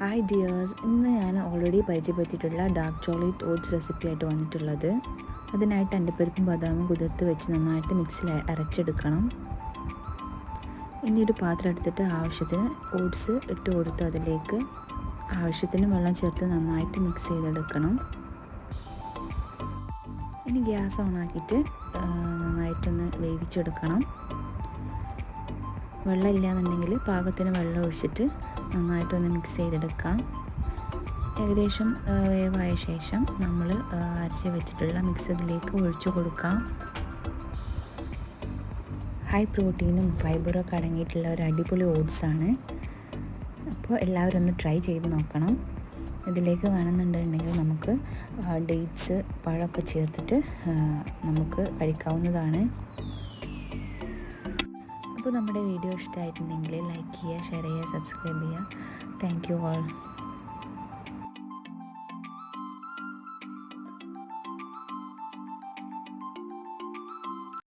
Hi dears ഇന്ന് ഞാൻ already പരിചയപ്പെടുത്തിയിട്ടുള്ള ഡാർക്ക് ചോക്ലേറ്റ് ഓട്സ് റെസിപ്പി ആയിട്ട് വന്നിട്ടുള്ളത്. അതിനായിട്ട് അണ്ടിപ്പരിപ്പും ബദാമും കുതിർത്ത് വെച്ച് നന്നായിട്ട് മിക്സിൽ അരച്ചെടുക്കണം. ഇനി ഒരു പാത്രം എടുത്തിട്ട് ആവശ്യത്തിന് ഓട്സ് ഇട്ട് കൊടുത്ത് അതിലേക്ക് ആവശ്യത്തിന് വെള്ളം ചേർത്ത് നന്നായിട്ട് മിക്സ് ചെയ്തെടുക്കണം. ഇനി ഗ്യാസ് ഓണാക്കിയിട്ട് നന്നായിട്ടൊന്ന് വേവിച്ചെടുക്കണം. വെള്ളം ഇല്ലയെന്നുണ്ടെങ്കിൽ പാകത്തിന് വെള്ളം ഒഴിച്ചിട്ട് നന്നായിട്ടൊന്ന് മിക്സ് ചെയ്തെടുക്കാം. ഏകദേശം വേവായ ശേഷം നമ്മൾ അരച്ച് വെച്ചിട്ടുള്ള മിക്സ് ഇതിലേക്ക് ഒഴിച്ചു കൊടുക്കാം. ഹൈ പ്രോട്ടീനും ഫൈബറൊക്കെ അടങ്ങിയിട്ടുള്ള ഒരു അടിപൊളി ഓട്സാണ് അപ്പോൾ എല്ലാവരും ഒന്ന് ട്രൈ ചെയ്ത് നോക്കണം. ഇതിലേക്ക് വേണമെന്നുണ്ടെങ്കിൽ നമുക്ക് ഡേറ്റ്സ് പഴമൊക്കെ ചേർത്തിട്ട് നമുക്ക് കഴിക്കാവുന്നതാണ്. അപ്പോൾ നമ്മുടെ വീഡിയോ ഇഷ്ടമായിട്ടുണ്ടെങ്കിൽ ലൈക്ക് ചെയ്യുക ഷെയർ ചെയ്യുക സബ്സ്ക്രൈബ് ചെയ്യുക. Thank you all